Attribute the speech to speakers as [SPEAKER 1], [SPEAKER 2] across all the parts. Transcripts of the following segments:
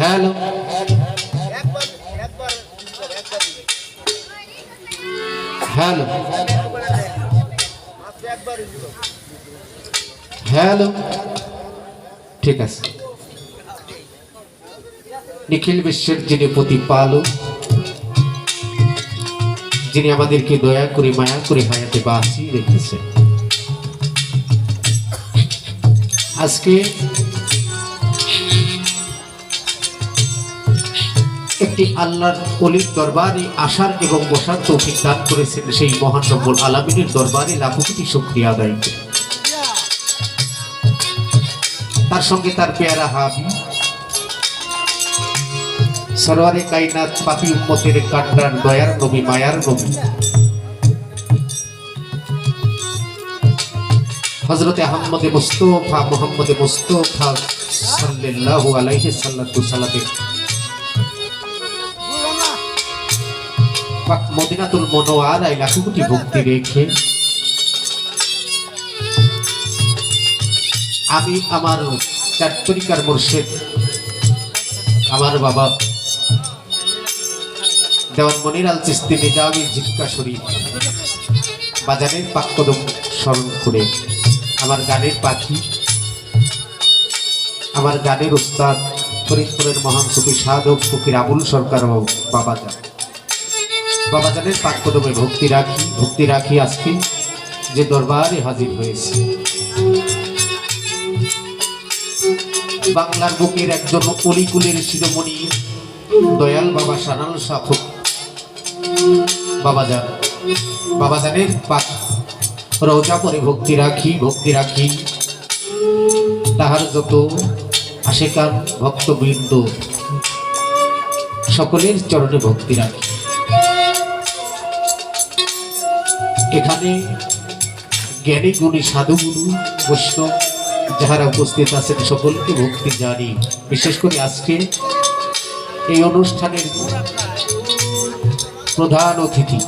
[SPEAKER 1] Hello. Hello. Hello ঠিক আছে নিখিল বিশ্বের যিনি প্রতিপালক, যিনি আমাদেরকে দয়া করে, মায়া করে হায়াতে বাঁচিয়ে রেখেছে আজকে একটি আল্লাহর অলির দরবারে আসার এবং বসার তৌফিক দান করেছেন সেই মহান রব্বুল আলমিনের দরবারে লাখো কোটি শুক্রিয়া আদায় তার সঙ্গে তার পেয়ারা হাবি, সরোয়ারে কাইনাত পাপি উম্মতের কান্ডার দয়ার নবী, মায়ার নবী। হজরতে আহম্মদে মুস্তফা, মোহাম্মদে মুস্তফা সাল্লাল্লাহু আলাইহি সাল্লাতু সাল্লামে মদিনাতুল মনোয়ারায় লাখো কোটি ভক্তি রেখে আমি আমার চারতরিকার মোর্শেদ, আমার বাবা দেওয়ান মনির আল চিস্তি নিজামি জিক্কা শরীফ বাজারের পাককদম স্মরণ করে, আমার গানের পাখি, আমার গানের উস্তাদ, ফরিদপুরের মহান সুফি সাধক ফকির আবুল সরকার ও বাবাজান বাবাজানের পাককদমে ভক্তি রাখি ভক্তি রাখি আজকে যে দরবারে হাজির হয়েছে। বাংলার বুকের একজন অলিকুলের শিরোমণি, দয়াল বাবা সানাল সাফক বাবাজান, বাবাজানের পাক রোজা পরে ভক্তি রাখি ভক্তি রাখি। তাহার যত আশেকান ভক্তবৃন্দ, সকলের চরণে ভক্তি রাখি। এখানে জ্ঞানী গুণী সাধুগুরু বৈষ্ণব যাহারা উপস্থিত আছেন, সকলকে ভক্তি জানি বিশেষ করে আজকে এই অনুষ্ঠানের প্রধান অতিথি।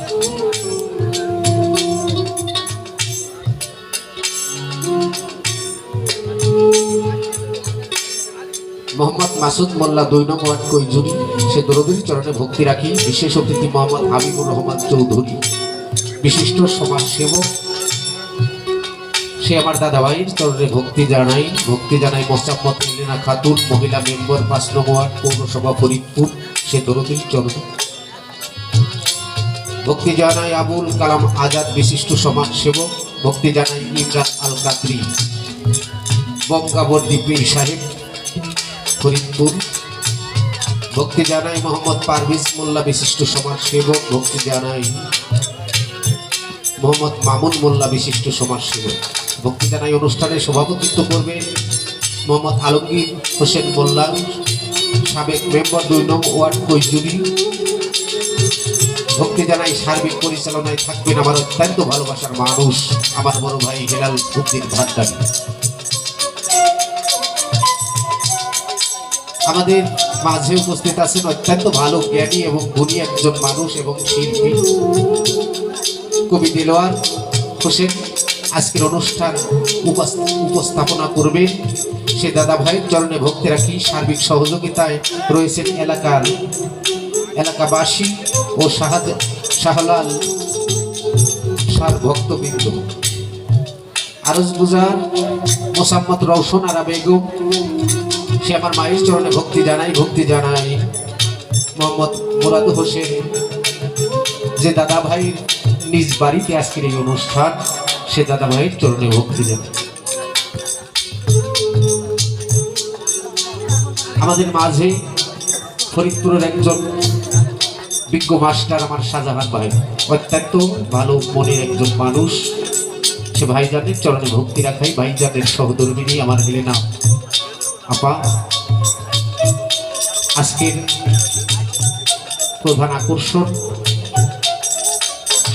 [SPEAKER 1] মোহাম্মদ মাসুদ মোল্লা দুই নম্বর কৈজুরি সে দরদির চরণে ভক্তি রাখি, বিশেষ অতিথি মোহাম্মদ হাবিবুর রহমান চৌধুরী। বিশিষ্ট সমাজসেবক। সে আমার দাদা ভাইয়ের চরণে ভক্তি জানাই ভক্তি জানাই মোসাম্মদ মিলিনা খাতুন, মহিলা মেম্বার পাঁচ নম্বর পৌরসভা ফরিদপুর, সে দরদির চরণে। ভক্তি জানাই আবুল কালাম আজাদ, বিশিষ্ট সমাজ সেবক ভক্তি জানাই ইমরান আল কাদরি বঙ্গাবর্দী পীর সাহেব, ফরিদপুর। ভক্তি জানাই মোহাম্মদ পারভিজ মোল্লা, বিশিষ্ট সমাজ সেবক ভক্তি জানাই মোহাম্মদ মামুন মোল্লা বিশিষ্ট সমাজসেবক। ভক্তি জানাই অনুষ্ঠানে সভাপতিত্ব করবে মোহাম্মদ আলমগীর হোসেন মোল্লা, সাবেক মেম্বার দুই নং ওয়ার্ড কৈজুরি ভক্তি জানাই সার্বিক পরিচালনায় থাকবেন আমার অত্যন্ত ভালোবাসার মানুষ, আমার বড় ভাই হেলাল উদ্দিন ভান্ডারী আমাদের মাঝে উপস্থিত আছেন অত্যন্ত ভালো জ্ঞানী এবং গুণী একজন মানুষ এবং শিল্পী। কবি দিলোয়ার হোসেন আজকের অনুষ্ঠান উপস্থাপনা করবেন সে দাদা ভাইয়ের চরণে ভক্তি রাখি সার্বিক সহযোগিতায় রয়েছেন এলাকার এলাকাবাসী ও শাহাদ, শাহলাল সার ভক্তবৃন্দ। আরজ বুজার মোসাম্মদ রওশন আরা বেগম, সে আমার মায়ের চরণে ভক্তি জানাই ভক্তি জানাই। মোহাম্মদ মুরাদ হোসেন, যে দাদা ভাই নিজ বাড়িতে আজকের এই অনুষ্ঠান, সে দাদা ভাইয়ের চরণে ভক্তি জানাই আমাদের মাঝে ফরিদপুরের একজন বিজ্ঞ মাস্টার আমার শাহজাহান ভাই। অত্যন্ত ভালো মনের একজন মানুষ। সে ভাইজানের চরণে ভক্তি রাখাই ভাইজানের সহধর্মিনী আমার হেলেনা আপা, আজকের প্রধান আকর্ষণ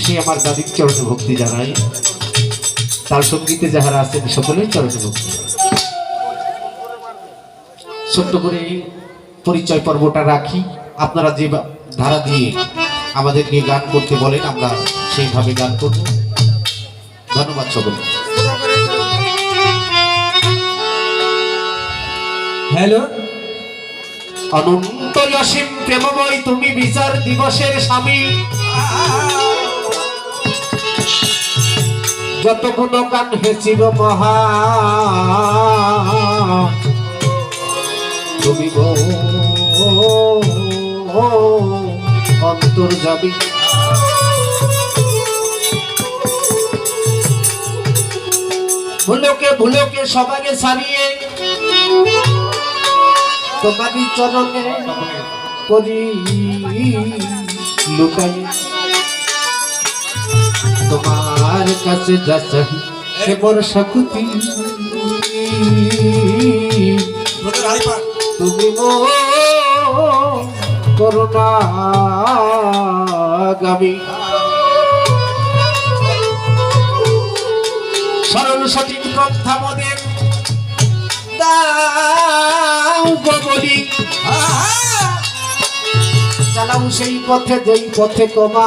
[SPEAKER 1] সে আমার দাদির চরণে ভক্তি জানায়। তার সঙ্গীতে যাহারা আছেন সকলের চরণে ভক্তি ছোট্ট করে পরিচয় পর্বটা রাখি। আপনারা যে ধারা দিয়ে আমাদের নিয়ে গান করতে বলেন আমরা সেইভাবে গান করব। ধন্যবাদ সকলে
[SPEAKER 2] হ্যালো?
[SPEAKER 1] অনন্ত অসীম প্রেমময় তুমি বিচার দিবসের স্বামী। যত গুণ গান হেচির মহা। তুমি অন্তর যাবি। ভুলোকে ভুলোকে সবাইকে সারিয়ে তোমারই চরণে করি লুকাই। তোমার কাছে যা চাই সে বড় সাকুতি তুমি মো করুণা গামী সরল সঠিক পন্থা মদের। দাও চালাও সেই পথে যেই পথে তোমা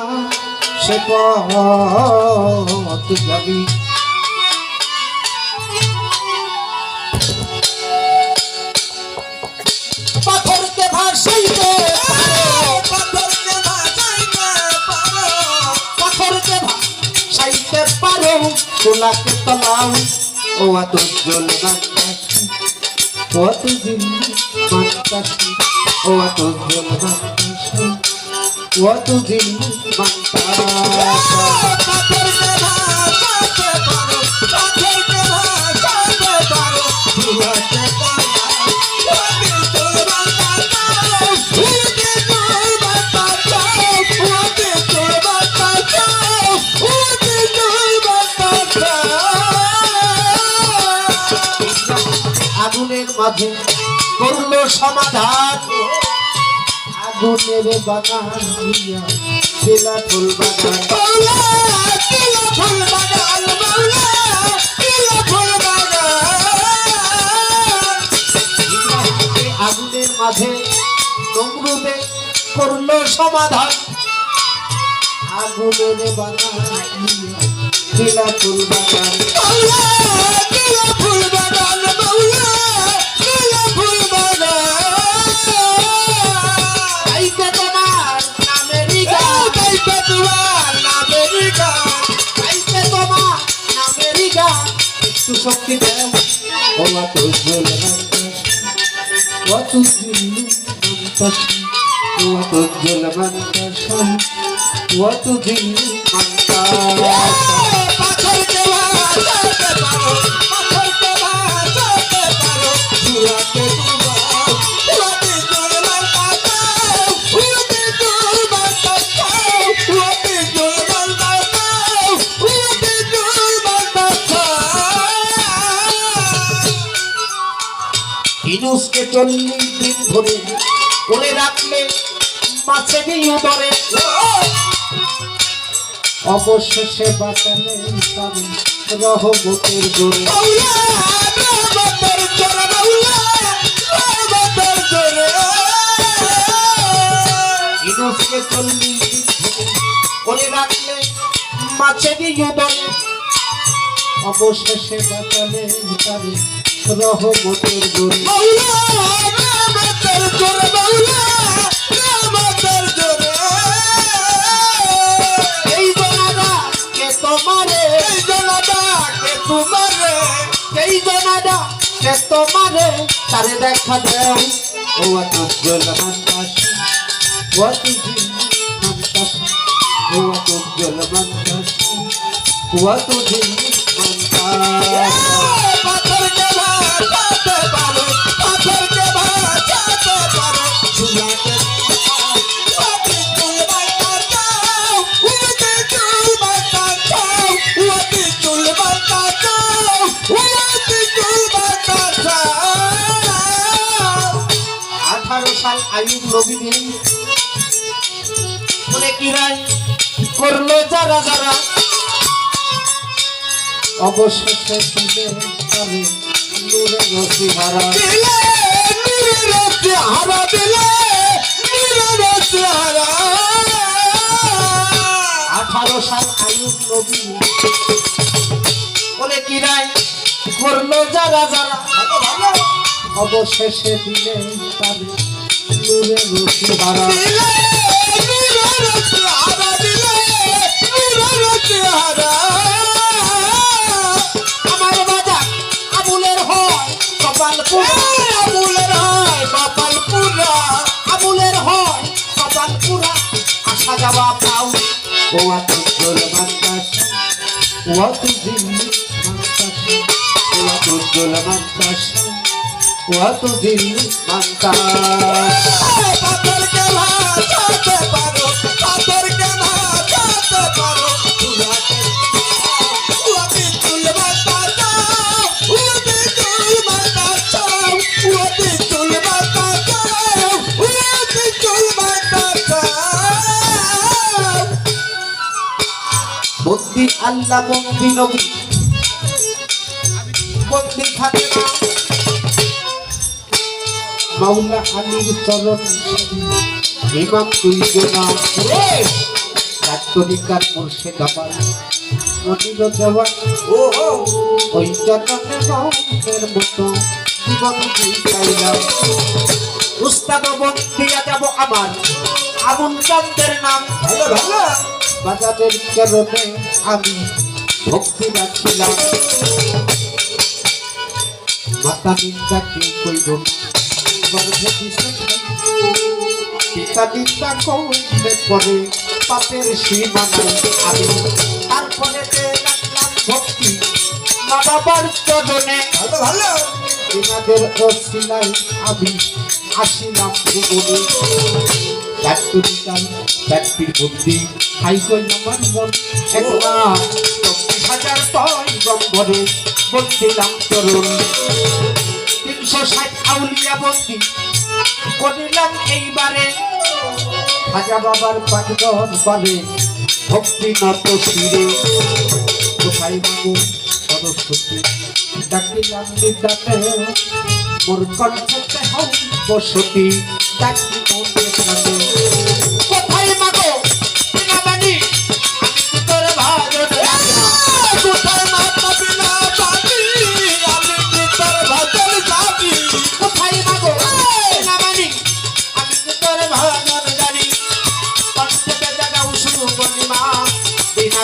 [SPEAKER 1] সে পথ যাবি। পাথরকে ভাসাইতে পাথরকে ভাসাইতে পারো। তোলাকে তলাও। ও এত জল কত দিন ও এত জল কত দিন মানতাসি আগুনের মাঝে করল সমাধান। আগুনের বাগান দিয়া বেলা ফুল বাগান আগুনের মাঝে নমরুদে করল সমাধান। আগুনের বাগান দিয়া বেলা ফুল বাগান। গাইতে শক্তি দেও ও এত জল কত দিল্লি মন্তাস ও এত জল মন্তাস চল্লিশ দিন ধরে করে রাখলে মাছে নিয়ে ধরে। অবশেষে বাঁচালে তার রহমতের জোরে। করে রাখলে মাছে নিয়ে ধরে। অবশেষে বাঁচালে তার কে তোমারে তারে দেখা দেও। ও এত জল মন্তাস ও এত দিন ও এত জল ও এত দিন মন্তাস আয়ুব নবী নেই বলে কি রায়? করল যারা যারা। অবশেষে দিলে তবে নূরে নসিহারা।
[SPEAKER 3] দিলে নীরে চেহারা দিলে নীরে চেহারা
[SPEAKER 1] আঠারো সাল আয়ুব নবী বলে কি রায়? করল যারা যারা। অবশেষে দিলে তবে
[SPEAKER 3] দিলে নীরে চেহারা দিলে নীরে চেহারা
[SPEAKER 1] আমার বাজার আবুলের হয় কপাল পুরা
[SPEAKER 3] হয়
[SPEAKER 1] আবুলের হয় কপাল পুরা আসা যাওয়া পাও
[SPEAKER 3] চুল বাতাসা
[SPEAKER 1] বন্দি আল্লাহ বন্দি নবী। বন্দি থাকে না। মাওলা আলীর চরণ। ইমাম গোনা রে ডাক্তরিকার মুর্শিদ আমার মনির দেওয়া
[SPEAKER 3] ও
[SPEAKER 1] ওই জননে মনের মতো জীবন দুই চাইলাম উস্তাদ বন্দিয়া যাব আমার আমন চন্দ্রের নাম।
[SPEAKER 3] ভালো ভালো।
[SPEAKER 1] বাজারের চরণে আমি ভক্তি রাখিলাম। মাতা নিন্দা কেউ কইব না। পিতা নিন্দা কইলে পরে পাপের সীমা নাই। আমি তারপরে রাখলাম ভক্তি মা বাবার চরণে
[SPEAKER 3] ভালো ভালো।
[SPEAKER 1] এনাদের অশিলাই আমি আসিলাম ভুবনে। ডাক্তারিকাল ব্যক্তির বুদ্ধি হাই কই আমার মন। একলা হাজার তয় গম্বরে বন্দিলাম তরুণ। তিনশো ষাট আউলিয়া বন্দি করিলাম এইবারে। খাজা বাবার পাগল বারে ভক্তি নত ফিরে কোথায় বাবু সরস্বতী? ডাকিলাম নিদাতে মোর কণ্ঠতে হও বসতি ডাকি মনে প্রাণে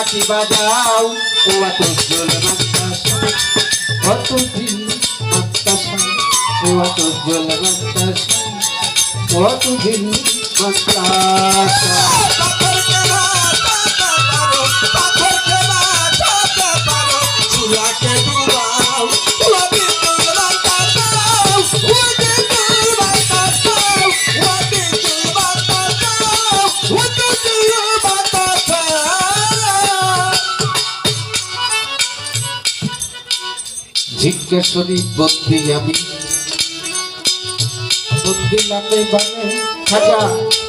[SPEAKER 1] বিনাটি বাজাও ও মাত্রাসা কত দিন মাত্রাসা ও এত জোর মাত্রাসা কত জিজ্ঞাসনী বন্দি আমি বন্দি নামে বানে খাজা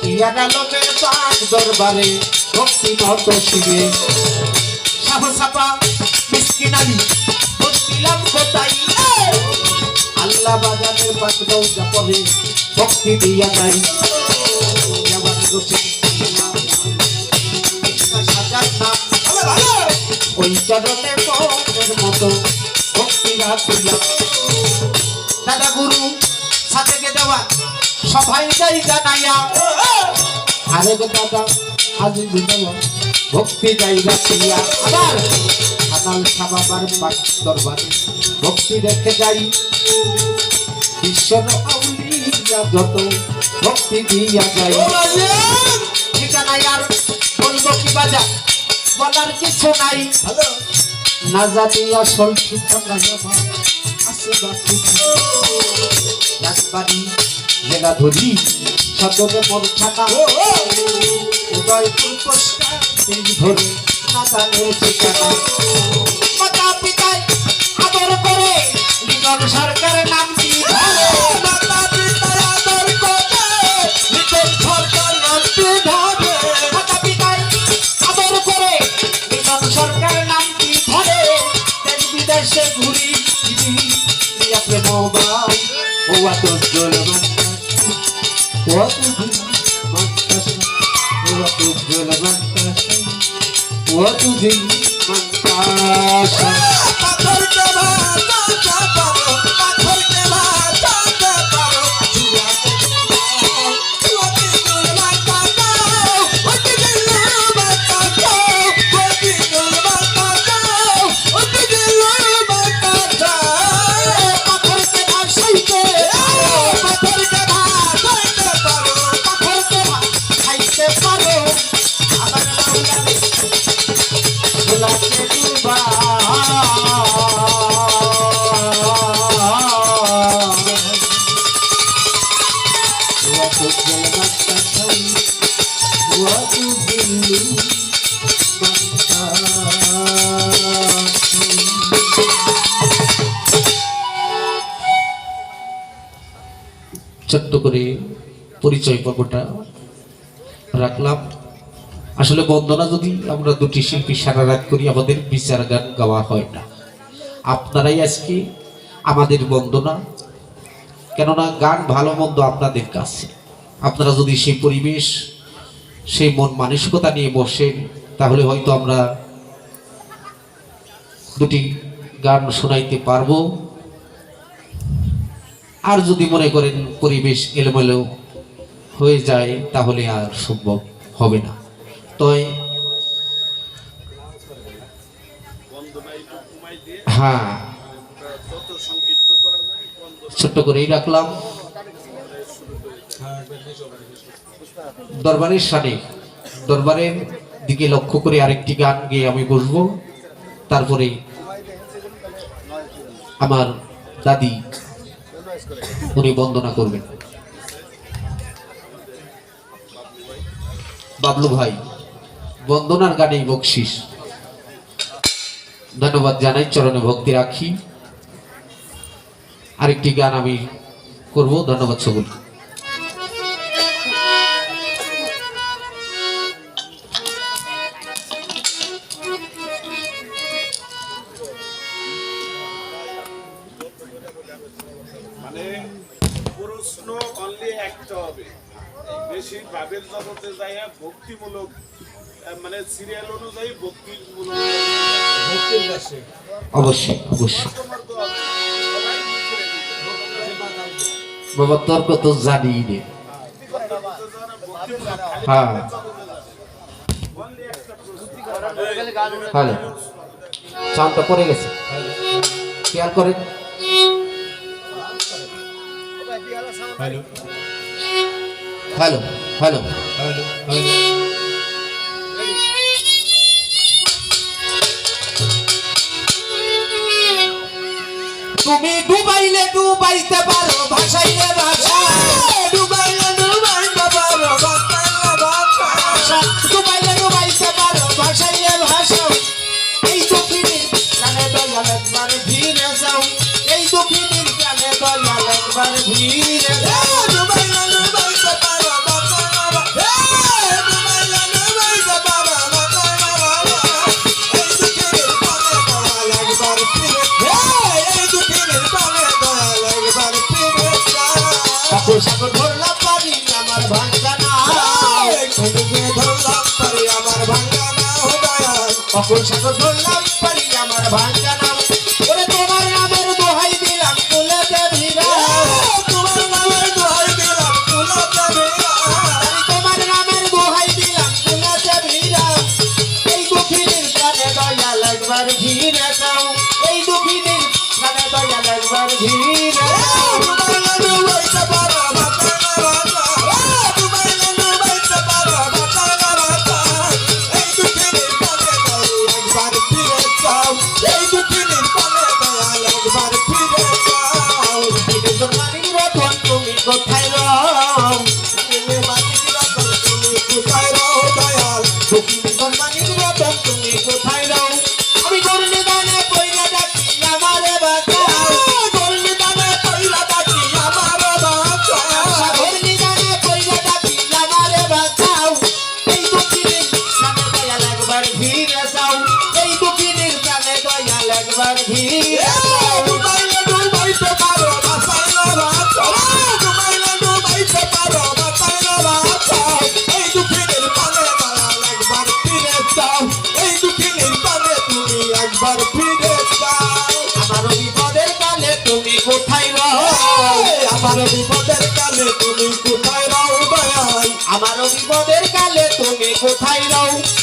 [SPEAKER 1] ইয়ানা লোকের পাক দরবারে, ভক্তি নত শিবে। সাহসাপা মিসকিন আলী বন্দিলাম কোথায়? আল্লাহ বাজারের পাক দৌজা পরে ভক্তি দিয়া নাই ওই চরণে মতো। দাদা গুরু সাথে দেওয়া সবাই যাই জানাইয়া আরে দাদা আজি দেওয়া ভক্তি যাই রাখিয়া আবার আনাল সাবাবার পাক দরবারে ভক্তি রেখে যাই ঈশ্বর আউলিয়া যত ভক্তি দিয়া যাই ঠিকানায় আর বলব কি বাজা বলার কিছু নাই
[SPEAKER 3] ভালো
[SPEAKER 1] না জানি আসল ঠিকানা আমার আছে বাকি রাজবাড়ি জেলা ধরি সদরে মোর থাকা। নাম কি জল রাখলাম। আসলে বন্দনা, যদি আমরা দুটি শিল্পী সারা রাত করি, আমাদের বিচার গান গাওয়া হয় না। আপনারাই আজকে আমাদের বন্দনা। কেননা গান ভালো, মন্দ আপনাদের কাছে। আপনারা যদি সেই পরিবেশ, সেই মন মানসিকতা নিয়ে বসেন, তাহলে হয়তো আমরা দুটি গান শোনাইতে পারব। আর যদি মনে করেন পরিবেশ এলোমেলো হয়ে যায়, তাহলে আর সম্ভব হবে না। তয় হ্যাঁ। ছোট্ট করেই রাখলাম। দরবারের সানে দরবারের দিকে লক্ষ্য করে আরেকটি গান গিয়ে আমি বসবো। তারপরে আমার দাদি উনি বন্দনা করবেন। বাবলু ভাই, বন্দনার গানেই বকশিস। ধন্যবাদ জানাই, চরণে ভক্তি রাখি। আরেকটি গান আমি করব, ধন্যবাদ সবুল অবশ্যই অবশ্যই
[SPEAKER 2] তোমার তো হবে। সবাই বুঝে রেখেছে।
[SPEAKER 1] বাবা তর্ক তো জানি রে হ্যাঁ। হ্যালো। চাঁদটা পড়ে গেছে। খেয়াল করেন। Hello hello.
[SPEAKER 3] তুমি ডুবাইলে ডুবাইতে পারো, ভাসাইলে ভাষা ডুবাইলে ডুবাইতে পারো ডুবাইলে ডুবাইতে পারো, ভাসাইলে ভাষা এই দক্ষিণীর প্রাণে দয়াল একবার ভিড়ে যাও। এই দক্ষিণীর প্রাণে দয়াল একবার ভিড়ে যাও। সাগর সাগর ধরলাম পারি আমার ভাঙ্গা দয়াল তুমি কোথায়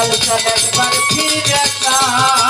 [SPEAKER 3] আমার
[SPEAKER 1] সকাল পাখি একবার